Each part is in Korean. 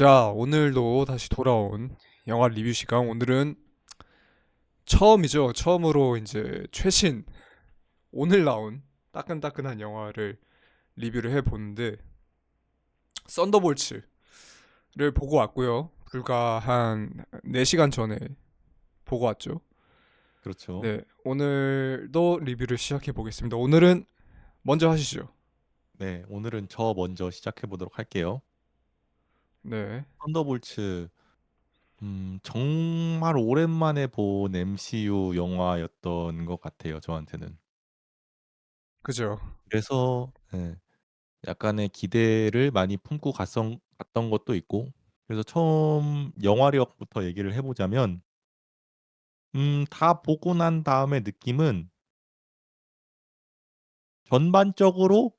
자, 오늘도 다시 돌아온 영화 리뷰 시간. 오늘은 처음이죠. 처음으로 이제 최신, 오늘 나온 따끈따끈한 영화를 리뷰를 해 보는데, 썬더볼츠를 보고 왔고요. 불과 한 4시간 전에 보고 왔죠. 그렇죠. 네, 오늘도 리뷰를 시작해 보겠습니다. 오늘은 먼저 하시죠. 네, 오늘은 저 먼저 시작해 보도록 할게요. 네, 썬더볼츠, 음, 정말 오랜만에 본 MCU 영화였던 것 같아요, 저한테는. 그죠. 그래서 예, 약간의 기대를 많이 품고 갔던, 갔던 것도 있고, 그래서 처음 영화력부터 얘기를 해 보자면, 음, 다 보고 난 다음에 느낌은 전반적으로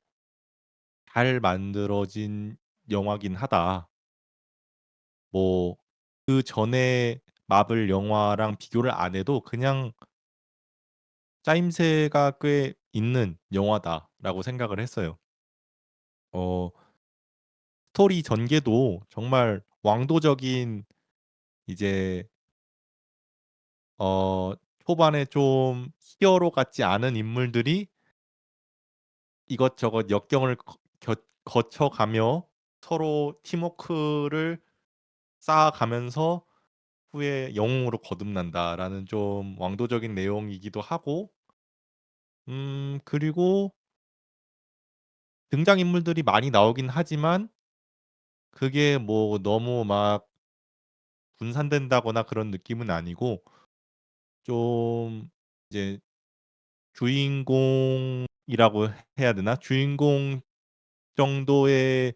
잘 만들어진 영화긴 하다. 뭐 그 전에 마블 영화랑 비교를 안 해도 그냥 짜임새가 꽤 있는 영화다라고 생각을 했어요. 어 스토리 전개도 정말 왕도적인 이제 어 초반에 좀 히어로 같지 않은 인물들이 이것저것 역경을 거 겨 거쳐가며 서로 팀워크를 쌓아가면서 후에 영웅으로 거듭난다라는 좀 왕도적인 내용이기도 하고 음 그리고 등장인물들이 많이 나오긴 하지만 그게 뭐 너무 막 분산된다거나 그런 느낌은 아니고 좀 이제 주인공이라고 해야 되나? 주인공 정도의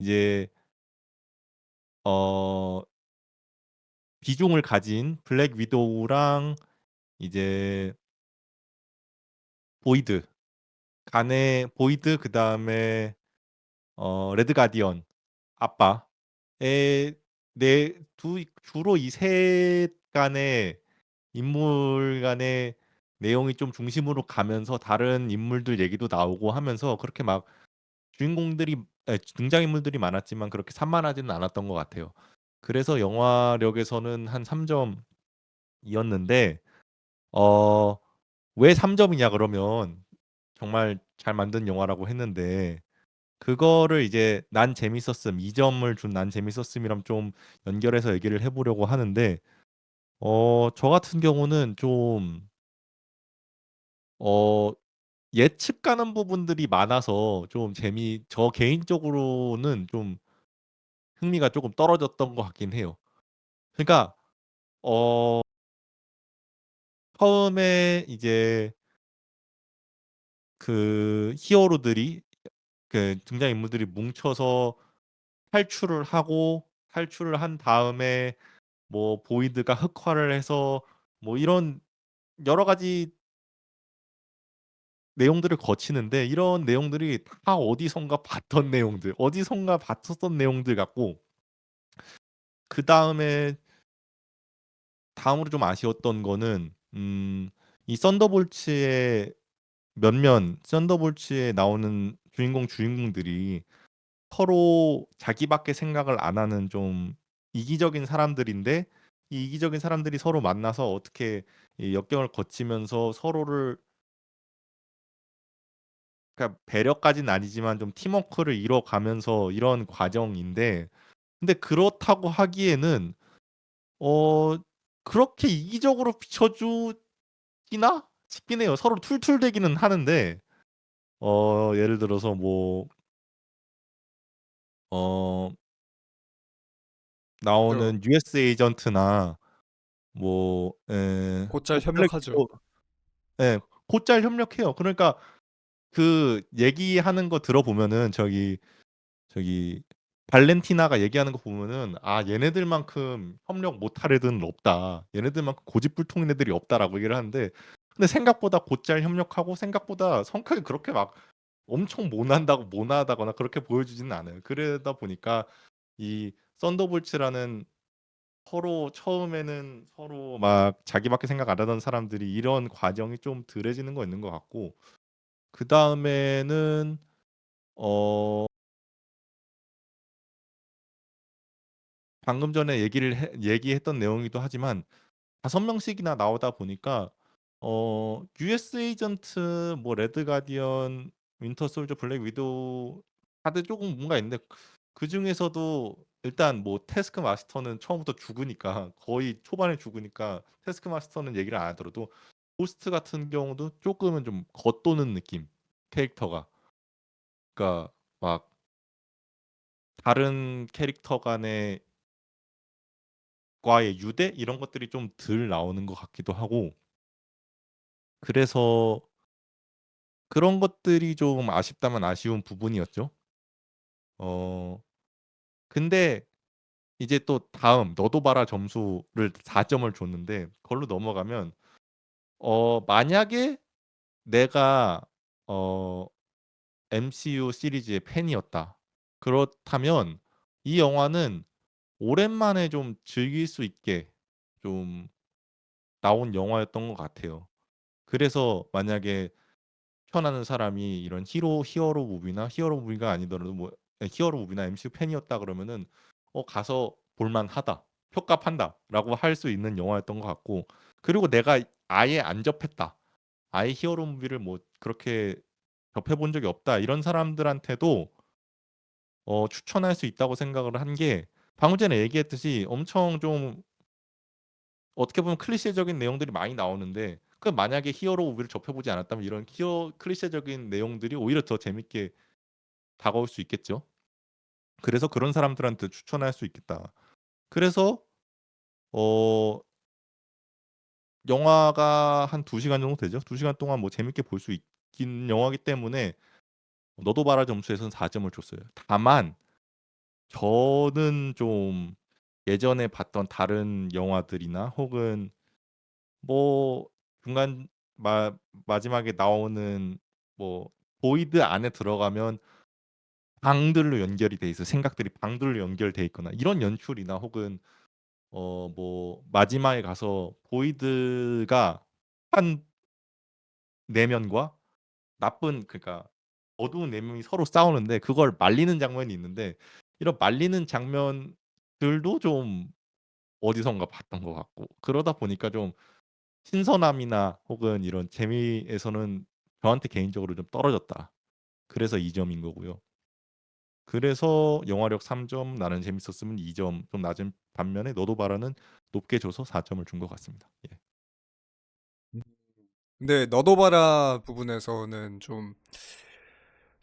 이제 어 비중을 가진 블랙 위도우랑 이제 보이드 간의 보이드 그다음에 어 레드 가디언 아빠의 네 두 주로 이셋 간의 인물 간의 내용이 좀 중심으로 가면서 다른 인물들 얘기도 나오고 하면서 그렇게 막 주인공들이 에 등장인물들이 많았지만 그렇게 산만하지는 않았던 것 같아요. 그래서 영화력에서는 한 3 점 이었는데 어 왜 3 점이냐 그러면 정말 잘 만든 영화라고 했는데 그거를 이제 "난 재밌었음." 2 점을 준 "난 재밌었음."이랑 좀 연결해서 얘기를 해 보려고 하는데 어 저 같은 경우는 좀 어 예측 가는 부분들이 많아서 좀 재미 저 개인적으로는 좀 흥미가 쪼금 떨어졌던 것 같긴 해요. 그러니까 어 처음에 이제 그 히어로들이 그 등장 인물들이 뭉쳐서 탈출을 하고 탈출을 한 다음에 뭐 보이드가 흑화를 해서 뭐 이런 여러 가지 내용들을 거치는데 이런 내용들이 다 어디선가 봤던 내용들, 어디선가 봤었던 내용들 같고 그다음에 다음으로 좀 아쉬웠던 거는 음 이 썬더볼츠의 몇몇 썬더볼츠에 나오는 주인공, 주인공들이 서로 자기밖에 생각을 안 하는 좀 이기적인 사람들인데 이 이기적인 사람들이 서로 만나서 어떻게 이 역경을 거치면서 서로를 그러니까 배려까지는 아니지만 좀 팀워크를 이뤄가면서 이런 과정인데 근데 그렇다고 하기에는 어 그렇게 이기적으로 비춰주기나 싶긴 해요. 서로 툴툴대기는 하는데 어 예를 들어서 뭐 어. 나오는 US 에이전트나 뭐예 곧잘 뭐 협력하죠. 예 곧잘 협력해요. 그러니까 그 얘기하는 거 들어보면은 저기 저기 발렌티나가 얘기하는 거 보면은 '아 얘네들만큼 협력 못할 애들은 없다. 얘네들만큼 고집불통인 애들이 없다.'라고 얘기를 하는데 근데 생각보다 곧잘 협력하고 생각보다 성격이 그렇게 막 엄청 모난다고 모나다거나 그렇게 보여지지는 않아요. 그러다 보니까 이 썬더볼츠라는 서로 처음에는 서로 막 자기밖에 생각 안 하던 사람들이 이런 과정이 좀 덜해지는 거 있는 것 같고 그 다음에는 어 방금 전에 얘기를 해 얘기했던 내용이기도 하지만 5 명씩이나 나오다 보니까 어 US 에이전트 뭐 레드 가디언, 윈터 솔저, 블랙 위도우 다들 쪼금 뭔가 있는데 그중에서도 일단 뭐 태스크 마스터는 처음부터 죽으니까 거의 초반에 죽으니까 태스크 마스터는 얘기를 안 하더라도 고스트 같은 경우도 쪼끔은 좀 겉도는 느낌 캐릭터가. 그러니까 막 다른 캐릭터 간의 과의 유대 이런 것들이 좀 덜 나오는 것 같기도 하고 그래서 그런 것들이 좀 아쉽다면 아쉬운 부분이었죠. 어 근데 이제 또 다음 너도 봐라 점수를 4 점을 줬는데 그걸로 넘어가면 어 만약에 내가 어 MCU 시리즈의 팬이었다. 그렇다면 이 영화는 오랜만에 좀 즐길 수 있게 좀 나온 영화였던 것 같아요. 그래서 만약에 추천하는 사람이 이런 히로 히어로 무비나 히어로 무비가 아니더라도 뭐 예 히어로 무비나 MCU 팬이었다 그러면은 어 '가서 볼 만하다. 표값한다.'라고 할 수 있는 영화였던 것 같고 그리고 내가 아예 안 접했다. 아예 히어로 무비를 뭐 그렇게 접해 본 적이 없다. 이런 사람들한테도 어 추천할 수 있다고 생각을 한 게 방금 전에 얘기했듯이 엄청 좀 어떻게 보면 클리셰적인 내용들이 많이 나오는데 그 만약에 히어로 무비를 접해 보지 않았다면 이런 히어 클리셰적인 내용들이 오히려 더 재밌게 다가올 수 있겠죠. 그래서 그런 사람들한테 추천할 수 있겠다. 그래서 어 영화가 한 2 시간 정도 되죠. 2 시간 동안 뭐 재밌게 볼 수 있긴 영화이기 때문에 너도 봐라 점수에서는 4 점을 줬어요. 다만 저는 좀 예전에 봤던 다른 영화들이나 혹은 뭐 중간 마 마지막에 나오는 뭐 보이드 안에 들어가면 방들로 연결이 돼 있어요. 생각들이 방들로 연결돼 있거나 이런 연출이나 혹은 어 뭐 마지막에 가서 보이드가 한 내면과 나쁜 그러니까 어두운 내면이 서로 싸우는데 그걸 말리는 장면이 있는데 이런 말리는 장면들도 좀 어디선가 봤던 것 같고 그러다 보니까 좀 신선함이나 혹은 이런 재미에서는 저한테 개인적으로 좀 떨어졌다. 그래서 2 점인 거고요. 그래서 영화력 3 점, 나는 재밌었으면 2점 좀 낮은 반면에 너도 봐라는 높게 줘서 4 점을 준 것 같습니다. 예. 음. 근데 너도 봐라 부분에서는 좀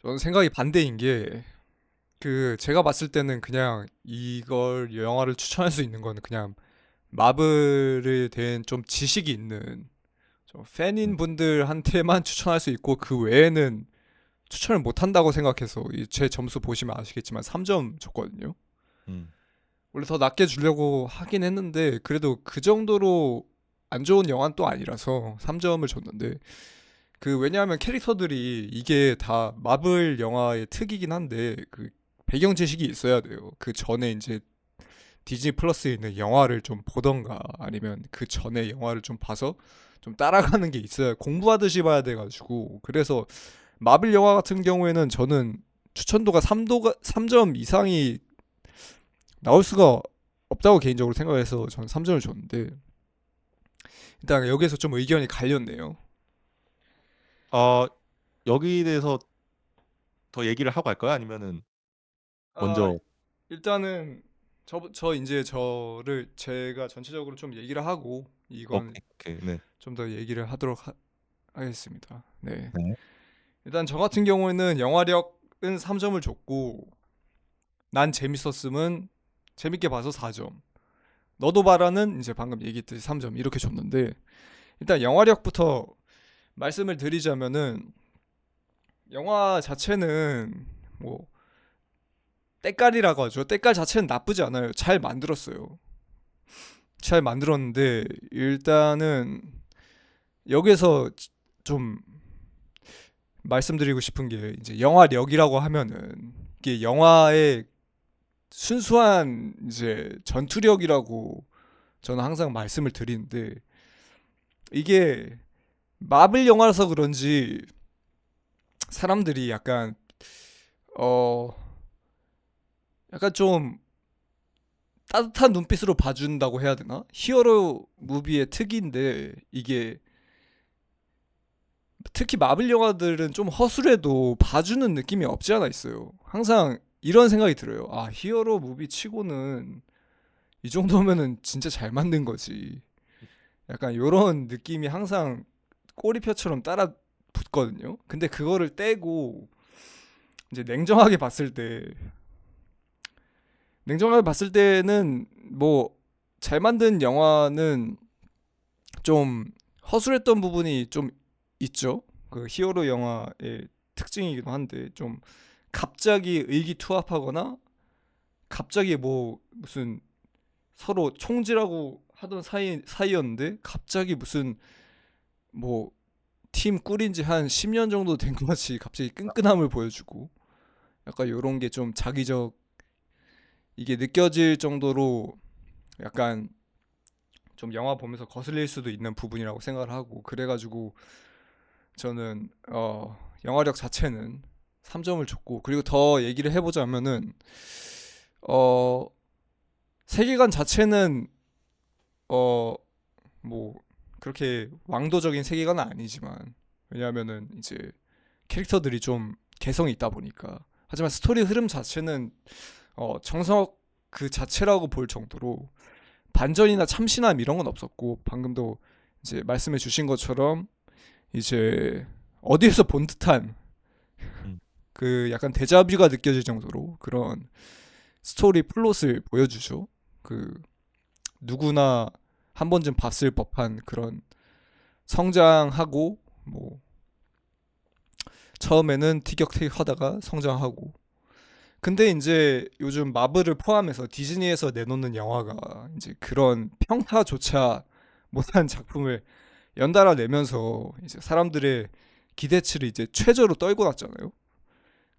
저는 생각이 반대인 게 그 제가 봤을 때는 그냥 이걸 영화를 추천할 수 있는 거는 그냥 마블에 대한 좀 지식이 있는 좀 팬인 음. 분들한테만 추천할 수 있고 그 외에는 추천을 못 한다고 생각해서 이제 점수 보시면 아시겠지만 3점 줬거든요. 음. 원래 더 낮게 주려고 하긴 했는데 그래도 그 정도로 안 좋은 영화는 또 아니라서 3점을 줬는데 그 왜냐하면 캐릭터들이 이게 다 마블 영화의 특이긴 한데 그 배경 지식이 있어야 돼요. 그 전에 이제 디즈니 플러스에 있는 영화를 좀 보던가 아니면 그 전에 영화를 좀 봐서 좀 따라가는 게 있어야 공부하듯이 봐야 돼가지고 그래서 마블 영화 같은 경우에는 저는 추천도가 3도가 3점 이상이 나올 수가 없다고 개인적으로 생각해서 저는 3점을 줬는데 일단 여기에서 좀 의견이 갈렸네요. 어 여기에 대해서 더 얘기를 하고 갈까요? 아니면은 아, 먼저 일단은 저, 저 이제 저를 제가 전체적으로 좀 얘기를 하고 이건 오케이. 네. 좀 더 얘기를 하도록 하, 하겠습니다. 네. 네. 일단 저 같은 경우에는 영화력은 3점을 줬고 난 재밌었음은 재밌게 봐서 4점. 너도 봐라는 이제 방금 얘기했듯이 3점 이렇게 줬는데 일단 영화력부터 말씀을 드리자면은 영화 자체는 뭐 때깔이라고 하죠. 때깔 자체는 나쁘지 않아요. 잘 만들었어요. 잘 만들었는데 일단은 여기서 좀 말씀드리고 싶은 게 이제 영화력이라고 하면은 이게 영화의 순수한 이제 전투력이라고 저는 항상 말씀을 드리는데 이게 마블 영화라서 그런지 사람들이 약간 어 약간 좀 따뜻한 눈빛으로 봐준다고 해야 되나? 히어로 무비의 특기인데 이게 특히 마블 영화들은 좀 허술해도 봐주는 느낌이 없지 않아 있어요. 항상 이런 생각이 들어요. 아, 히어로 무비 치고는 이 정도면은 진짜 잘 만든 거지. 약간 이런 느낌이 항상 꼬리표처럼 따라 붙거든요. 근데 그거를 떼고 이제 냉정하게 봤을 때 냉정하게 봤을 때는 뭐 잘 만든 영화는 좀 허술했던 부분이 좀 있죠. 그 히어로 영화의 특징이기도 한데 좀 갑자기 의기투합하거나 갑자기 뭐 무슨 서로 총질하고 하던 사이 사이였는데 갑자기 무슨 뭐 팀 꾸린 지 한 10년 정도 된 것 같이 갑자기 끈끈함을 보여주고 약간 요런 게 좀 자기적 이게 느껴질 정도로 약간 좀 영화 보면서 거슬릴 수도 있는 부분이라고 생각을 하고 그래가지고 저는 어 영화력 자체는 3점을 줬고 그리고 더 얘기를 해보자면은 어 세계관 자체는 어 뭐 그렇게 왕도적인 세계관은 아니지만 왜냐하면은 이제 캐릭터들이 좀 개성이 있다 보니까 하지만 스토리 흐름 자체는 어 정석 그 자체라고 볼 정도로 반전이나 참신함 이런 건 없었고 방금도 이제 말씀해 주신 것처럼 이제 어디에서 본 듯한 음. 그 약간 데자뷰가 느껴질 정도로 그런 스토리 플롯을 보여주죠. 그 누구나 한 번쯤 봤을 법한 그런 성장하고 뭐 처음에는 티격태격 하다가 성장하고 근데 이제 요즘 마블을 포함해서 디즈니에서 내놓는 영화가 이제 그런 평타조차 못한 작품을 연달아 내면서 이제 사람들의 기대치를 이제 최저로 떨고 났잖아요.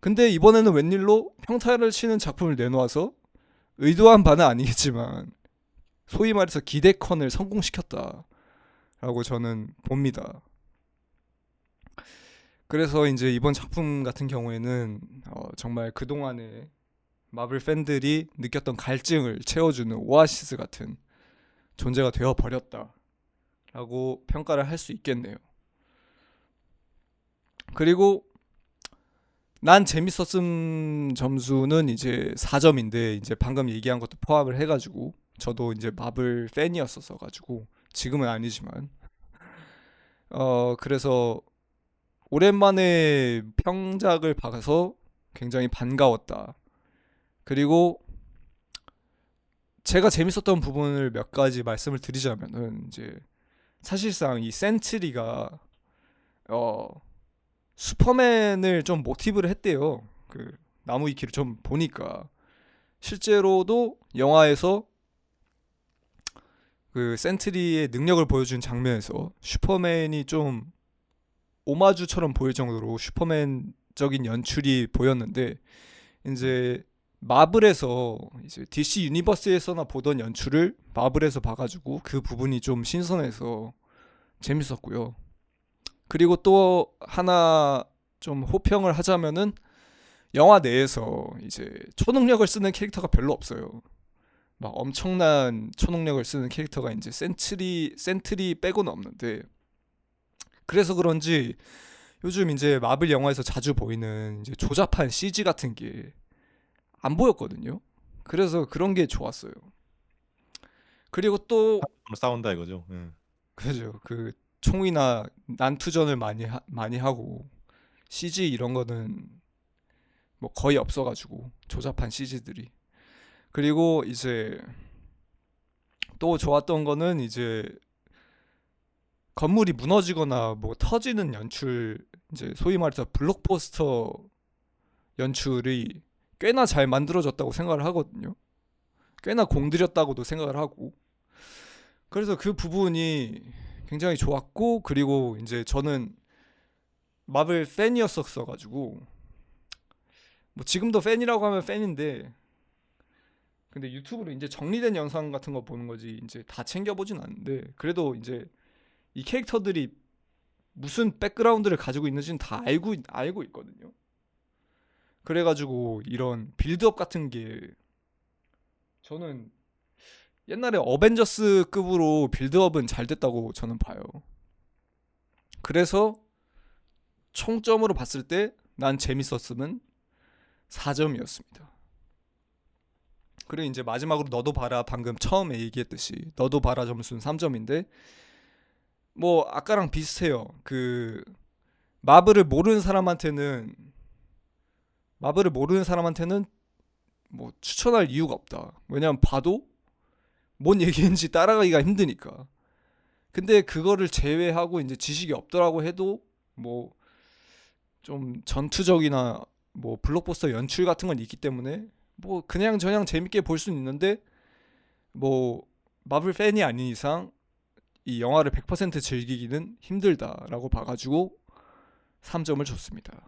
근데 이번에는 웬일로 평타를 치는 작품을 내놓아서 의도한 바는 아니겠지만 소위 말해서 기대컨을 성공시켰다라고 저는 봅니다. 그래서 이제 이번 작품 같은 경우에는 어, 정말 그동안에 마블 팬들이 느꼈던 갈증을 채워주는 오아시스 같은 존재가 되어 버렸다라고 평가를 할 수 있겠네요. 그리고 난 재밌었음 점수는 이제 4점인데 이제 방금 얘기한 것도 포함을 해가지고 저도 이제 마블 팬이었었어 가지고 지금은 아니지만 어 그래서 오랜만에 평작을 봐서 굉장히 반가웠다. 그리고 제가 재밌었던 부분을 몇 가지 말씀을 드리자면은 이제 사실상 이 센트리가 어 슈퍼맨을 좀 모티브를 했대요. 그 나무 위키를 좀 보니까 실제로도 영화에서 그 센트리의 능력을 보여준 장면에서 슈퍼맨이 좀 오마주처럼 보일 정도로 슈퍼맨적인 연출이 보였는데 이제 마블에서 이제 DC 유니버스에서나 보던 연출을 마블에서 봐가지고 그 부분이 좀 신선해서 재밌었고요. 그리고 또 하나 좀 호평을 하자면은 영화 내에서 이제 초능력을 쓰는 캐릭터가 별로 없어요. 막 엄청난 초능력을 쓰는 캐릭터가 이제 센트리 센트리 빼고는 없는데 그래서 그런지 요즘 이제 마블 영화에서 자주 보이는 이제 조잡한 CG 같은 게 안 보였거든요. 그래서 그런 게 좋았어요. 그리고 또 싸운다 이거죠. 예. 그죠 그 총이나 난투전을 많이 하, 많이 하고 CG 이런 거는 뭐 거의 없어가지고 조잡한 CG들이 그리고 이제 또 좋았던 거는 이제 건물이 무너지거나 뭐 터지는 연출 이제 소위 말해서 블록버스터 연출이 꽤나 잘 만들어졌다고 생각을 하거든요. 꽤나 공들였다고도 생각을 하고 그래서 그 부분이 굉장히 좋았고 그리고 이제 저는 마블 팬이었었어 가지고 뭐 지금도 팬이라고 하면 팬인데 근데 유튜브로 이제 정리된 영상 같은 거 보는 거지 이제 다 챙겨보진 않는데 그래도 이제 이 캐릭터들이 무슨 백그라운드를 가지고 있는지는 다 알고 있- 알고 있거든요. 그래가지고 이런 빌드업 같은 게 저는 옛날에 어벤져스급으로 빌드업은 잘 됐다고 저는 봐요. 그래서 총점으로 봤을 때 난 재밌었음은 4점이었습니다. 그리고 이제 마지막으로 너도 봐라 방금 처음에 얘기했듯이 너도 봐라 점수는 3점인데 뭐 아까랑 비슷해요. 그 마블을 모르는 사람한테는 마블을 모르는 사람한테는 뭐 추천할 이유가 없다. 왜냐면 봐도 뭔 얘기인지 따라가기가 힘드니까. 근데 그거를 제외하고 이제 지식이 없더라고 해도 뭐 좀 전투적이나 뭐 블록버스터 연출 같은 건 있기 때문에 뭐 그냥 저냥 재밌게 볼 수는 있는데 뭐 마블 팬이 아닌 이상 이 영화를 100% 즐기기는 힘들다라고 봐가지고 3점을 줬습니다.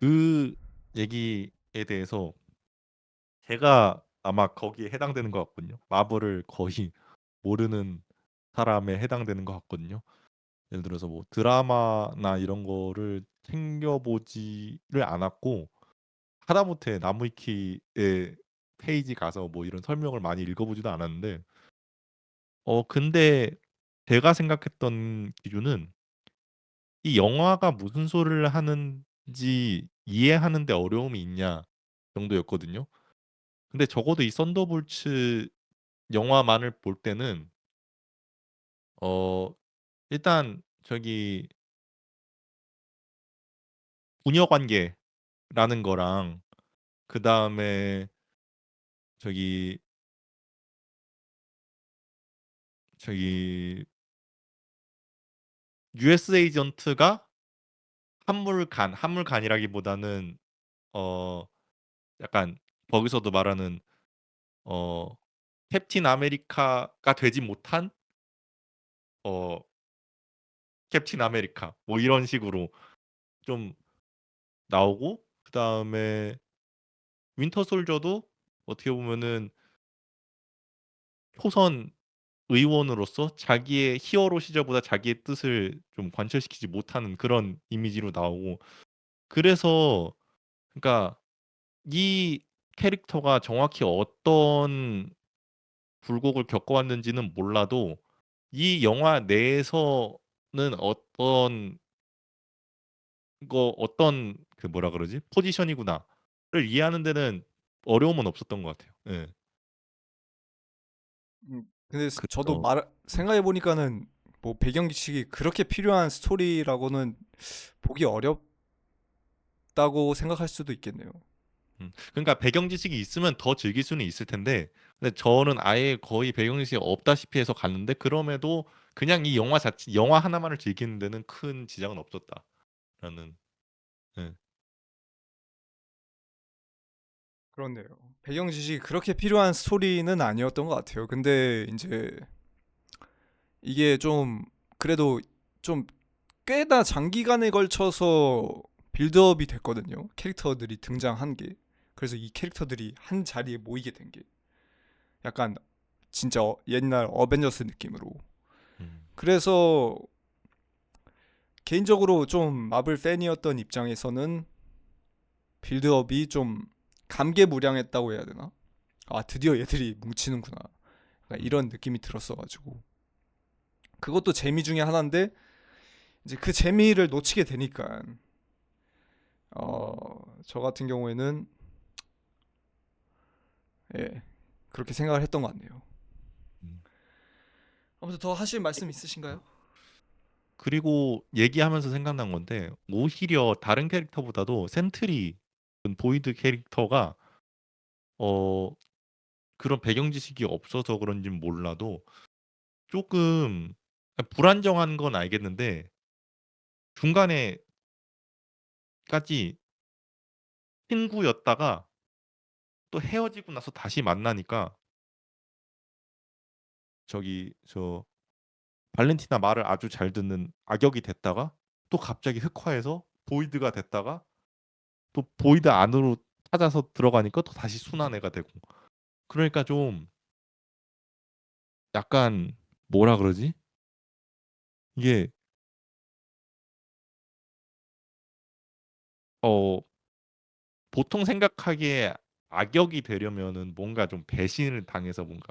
그 얘기에 대해서 제가 아마 거기에 해당되는 것 같거든요. 마블을 거의 모르는 사람에 해당되는 것 같거든요. 예를 들어서 뭐 드라마나 이런 거를 챙겨보지를 않았고 하다못해 나무위키의 페이지 가서 뭐 이런 설명을 많이 읽어보지도 않았는데 어 근데 제가 생각했던 기준은 이 영화가 무슨 소리를 하는지 이해하는 데 어려움이 있냐 정도였거든요. 근데 적어도 이 썬더볼츠 영화만을 볼 때는 어 일단 저기 부녀 관계라는 거랑 그다음에 저기 저기 US 에이전트가 한물간, 한물간이라기보다는 어 약간 거기서도 말하는 어 캡틴 아메리카가 되지 못한 어 캡틴 아메리카. 뭐 이런 식으로 좀 나오고 그다음에 윈터 솔저도 어떻게 보면은 초선 의원으로서 자기의 히어로 시절보다 자기의 뜻을 좀 관철시키지 못하는 그런 이미지로 나오고. 그래서 그러니까 이 캐릭터가 정확히 어떤 굴곡을 겪어왔는지는 몰라도 이 영화 내에서는 어떤 거 어떤 그 뭐라 그러지? 포지션이구나를 이해하는 데는 어려움은 없었던 것 같아요. 예. 음, 근데 스- 저도 그래서 말 생각해 보니까는 뭐 배경 지식이 그렇게 필요한 스토리라고는 보기 어렵다고 생각할 수도 있겠네요. 음. 그러니까 배경 지식이 있으면 더 즐길 수는 있을 텐데 근데 저는 아예 거의 배경 지식이 없다시피 해서 갔는데 그럼에도 그냥 이 영화 자체 영화 하나만을 즐기는 데는 큰 지장은 없었다라는 예. 그렇네요. 배경 지식이 그렇게 필요한 스토리는 아니었던 것 같아요. 근데 이제 이게 좀 그래도 좀 꽤나 장기간에 걸쳐서 빌드업이 됐거든요. 캐릭터들이 등장한 게. 그래서 이 캐릭터들이 한 자리에 모이게 된 게 약간 진짜 어- 옛날 어벤져스 느낌으로. 음. 그래서 개인적으로 좀 마블 팬이었던 입장에서는 빌드업이 좀 감개무량했다고 해야 되나? 아 드디어 얘들이 뭉치는구나. 약간 이런 느낌이 들었어가지고 그것도 재미 중에 하나인데 이제 그 재미를 놓치게 되니까 어 저 같은 경우에는 예 그렇게 생각을 했던 것 같네요. 음. 아무튼 더 하실 말씀 있으신가요? 그리고 얘기하면서 생각난 건데 오히려 다른 캐릭터보다도 센트리 보이드 캐릭터가 어 그런 배경 지식이 없어서 그런진 몰라도 조금 불안정한 건 알겠는데 중간에까지 친구였다가 또 헤어지고 나서 다시 만나니까 저기 저 발렌티나 말을 아주 잘 듣는 악역이 됐다가 또 갑자기 흑화해서 보이드가 됐다가 또 보이드 안으로 찾아서 들어가니까 또 다시 순한 애가 되고 그러니까 좀 약간 뭐라 그러지? 이게 어 보통 생각하기에 악역이 되려면은 뭔가 좀 배신을 당해서 뭔가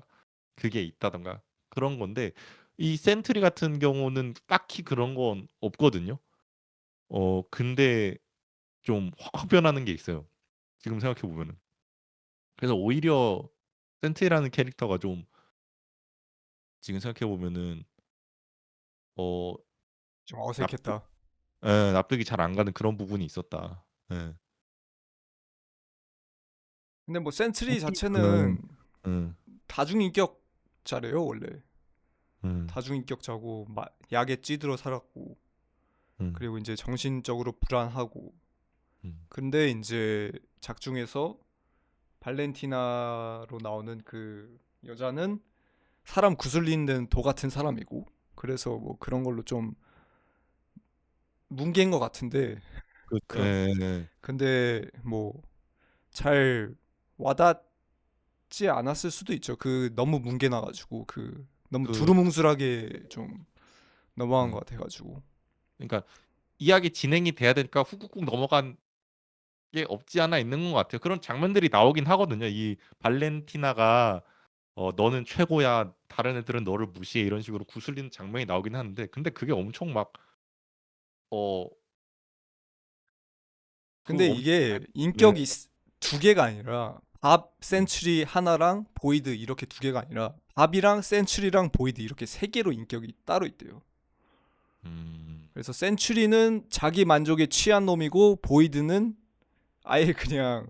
그게 있다던가 그런 건데 이 센트리 같은 경우는 딱히 그런 건 없거든요. 어 근데 좀 확 변하는 게 있어요. 지금 생각해 보면은. 그래서 오히려 센트리라는 캐릭터가 좀 지금 생각해 보면은 어좀 납득 어색했다. 예 납득이 잘 안 가는 그런 부분이 있었다. 예. 근데 뭐 센트리 어떻게 자체는 음. 다중인격자래요 원래. 음. 다중인격자고 마, 약에 찌들어 살았고 음. 그리고 이제 정신적으로 불안하고 음. 근데 이제 작중에서 발렌티나로 나오는 그 여자는 사람 구슬리는 도 같은 사람이고 그래서 뭐 그런 걸로 좀 뭉갠 것 같은데 그 그런 예. 근데 뭐 잘 와닿지 않았을 수도 있죠. 그 너무 뭉개놔가지고 그 너무 그 두루뭉술하게 좀 넘어간 음. 것 같아가지고 그러니까 이야기 진행이 돼야 되니까 훅훅훅 넘어간 게 없지 않아 있는 것 같아요. 그런 장면들이 나오긴 하거든요. 이 발렌티나가 어 "너는 최고야. 다른 애들은 너를 무시해." 이런 식으로 구슬리는 장면이 나오긴 하는데 근데 그게 엄청 막 어 그 근데 엄청 이게 네. 인격이 스- 두 개가 아니라 밥 센츄리 하나랑 보이드 이렇게 두 개가 아니라 밥이랑 센츄리랑 보이드 이렇게 세 개로 인격이 따로 있대요. 음. 그래서 센츄리는 자기 만족에 취한 놈이고 보이드는 아예 그냥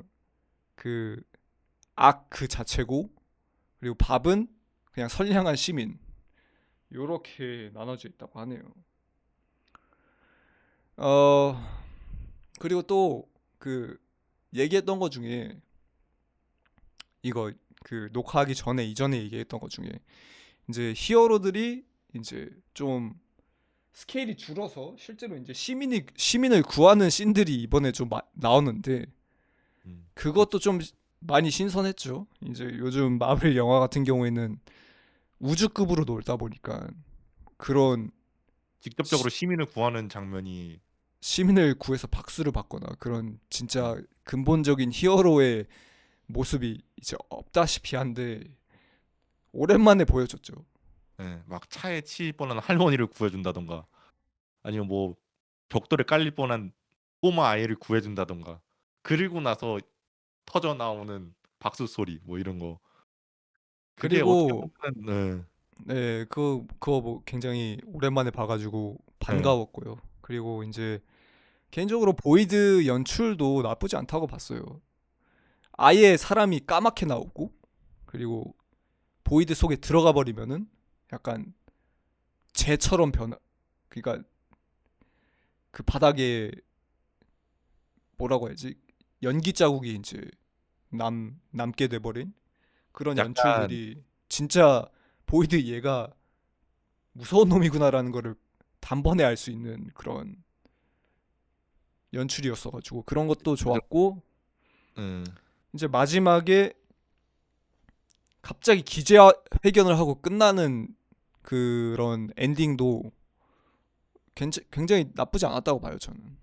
그 악 그 자체고 그리고 밥은 그냥 선량한 시민 요렇게 나눠져 있다고 하네요. 어 그리고 또 그 얘기했던 것 중에 이거 그 녹화하기 전에 이전에 얘기했던 것 중에 이제 히어로들이 이제 좀 스케일이 줄어서 실제로 이제 시민이 시민을 구하는 씬들이 이번에 좀 마- 나오는데 음. 그것도 좀 많이 신선했죠. 이제 요즘 마블 영화 같은 경우에는 우주급으로 놀다 보니까 그런 직접적으로 시 민을 구하는 장면이 시민을 구해서 박수를 받거나 그런 진짜 음. 근본적인 히어로의 모습이 이제 없다시피 한데 오랜만에 보여줬죠. 예막 차에 치일 뻔한 할머니를 구해 준다든가 아니면 뭐 벽돌에 깔릴 뻔한 꼬마 아이를 구해 준다든가 그리고 나서 터져 나오는 박수 소리 뭐 이런 거. 그게 어떻게 그리고 보면은 네, 그 그거 뭐 굉장히 오랜만에 봐가지고 예. 예. 반가웠고요. 그리고 이제 개인적으로 보이드 연출도 나쁘지 않다고 봤어요. 아예 사람이 까맣게 나오고 그리고 보이드 속에 들어가 버리면은 약간 재처럼 변화. 그러니까 그 바닥에 뭐라고 해야지 연기 자국이 이제 남 남게 돼버린 그런 약간 연출들이 진짜 보이드 얘가 무서운 놈이구나라는 거를 단번에 알 수 있는 그런 연출이었어가지고 그런 것도 그죠. 좋았고 음. 이제 마지막에 갑자기 기자 회견을 하고 끝나는 그런 엔딩도 굉장히 나쁘지 않았다고 봐요 저는.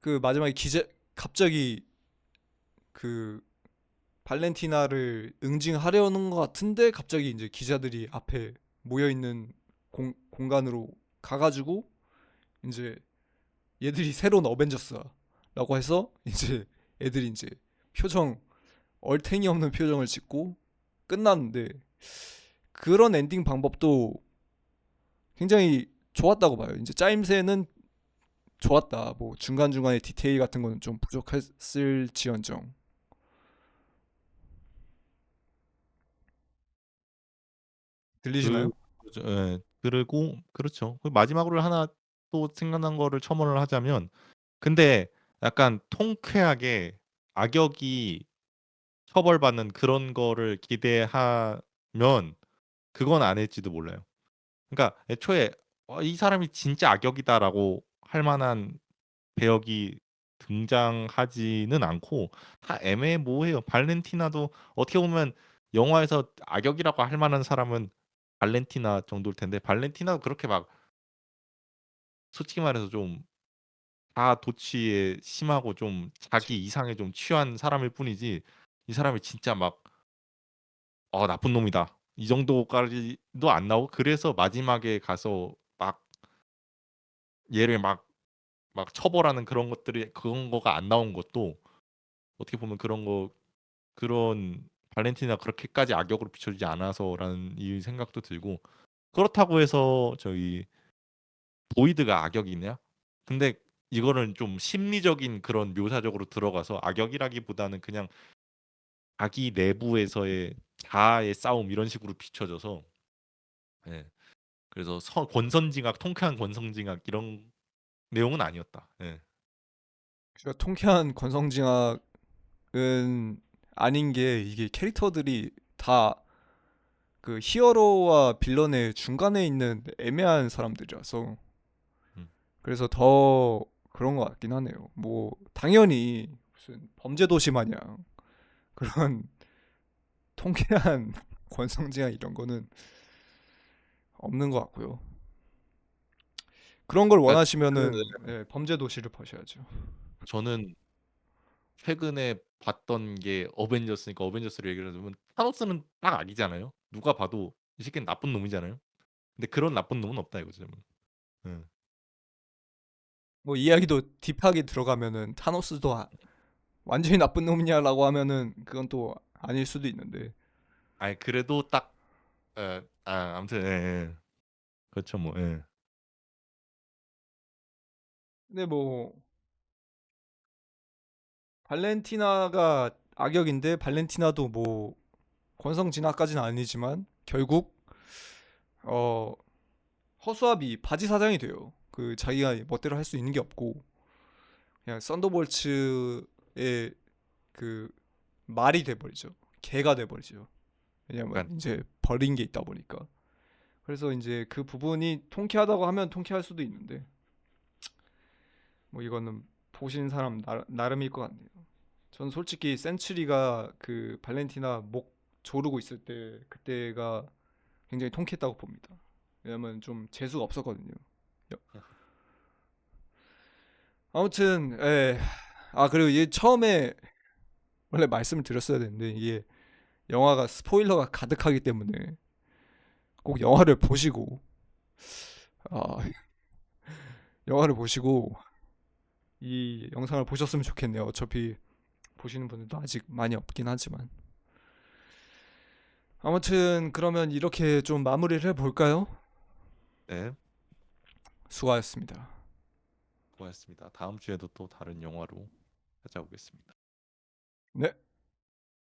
그 마지막에 기자 갑자기 그 발렌티나를 응징하려는 것 같은데 갑자기 이제 기자들이 앞에 모여 있는 공, 공간으로 가가지고 이제 얘들이 새로운 어벤져스라고 해서 이제 애들이 이제 표정 얼탱이 없는 표정을 짓고 끝났는데 그런 엔딩 방법도 굉장히 좋았다고 봐요. 이제 짜임새는 좋았다. 뭐 중간중간에 디테일 같은 거는 좀 부족했을지언정. 들리시나요? 그 그죠. 예. 그리고 그렇죠. 그 마지막으로 하나 또 생각난 거를 첨언을 하자면 근데 약간 통쾌하게 악역이 처벌받는 그런 거를 기대하면 그건 아닐지도 몰라요. 그러니까 애초에 '어 이 사람이 진짜 악역이다.'라고 할 만한 배역이 등장하지는 않고 다 애매모호해요. 발렌티나도 어떻게 보면 영화에서 악역이라고 할 만한 사람은 발렌티나 정도일 텐데 발렌티나도 그렇게 막 솔직히 말해서 좀 다 도취에 심하고 좀 자기 이상에 좀 취한 사람일 뿐이지 이 사람이 진짜 막 어 나쁜 놈이다. 이 정도까지도 안 나오고 그래서 마지막에 가서 막 얘를 막 막 처벌하는 그런 것들이 그런 거가 안 나온 것도 어떻게 보면 그런 거 그런 발렌티나 그렇게까지 악역으로 비춰지지 않아서라는 이 생각도 들고 그렇다고 해서 저희 보이드가 악역이냐? 근데 이거는 좀 심리적인 그런 묘사적으로 들어가서 악역이라기보다는 그냥 자기 내부에서의 자아의 싸움 이런 식으로 비춰져서 예. 그래서 서, 권선징악, 통쾌한 권선징악 이런 내용은 아니었다. 예. 그러니까 통쾌한 권성징악은 아닌 게 이게 캐릭터들이 다 그 히어로와 빌런의 중간에 있는 애매한 사람들이라서 음. 그래서 더 그런 것 같긴 하네요. 뭐 당연히 무슨 범죄 도시 마냥 그런 통쾌한 권성징악 이런 거는 없는 것 같고요. 그런 걸 그러니까 원하시면은 그- 예, 범죄 도시를 보셔야죠. 저는 최근에 봤던 게 어벤져스니까 어벤져스를 얘기를 하자면 타노스는 딱 악이잖아요. 누가 봐도 이 새끼는 나쁜 놈이잖아요. 근데 그런 나쁜 놈은 없다 이거죠. 저는. 예. 뭐 이야기도 딥하게 들어가면은 타노스도 아- 완전히 나쁜 놈이냐라고 하면은 그건 또 아닐 수도 있는데 아니 그래도 딱 에, 아, 아무튼 예, 예. 그렇죠 뭐. 예. 근데 뭐 발렌티나가 악역인데 발렌티나도 뭐 권성 진화까지는 아니지만 결국 어 허수아비 바지 사장이 돼요. 그 자기가 멋대로 할 수 있는 게 없고 그냥 썬더볼츠의 그 말이 돼버리죠. 개가 돼버리죠. 왜냐면 이제 버린 게 있다 보니까. 그래서 이제 그 부분이 통쾌하다고 하면 통쾌할 수도 있는데 뭐 이거는 보신 사람 나, 나름일 것 같네요. 전 솔직히 센츄리가 그 발렌티나 목 조르고 있을 때 그때가 굉장히 통쾌했다고 봅니다. 왜냐면 좀 재수가 없었거든요. 여- 아무튼 예. 아 그리고 이 처음에 원래 말씀을 드렸어야 되는데 이게 영화가 스포일러가 가득하기 때문에 꼭 영화를 보시고 아 영화를 보시고 이 영상을 보셨으면 좋겠네요. 어차피 보시는 분들도 아직 많이 없긴 하지만 아무튼 그러면 이렇게 좀 마무리를 해볼까요? 네. 수고하셨습니다. 고맙습니다. 다음 주에도 또 다른 영화로 찾아오겠습니다. 네.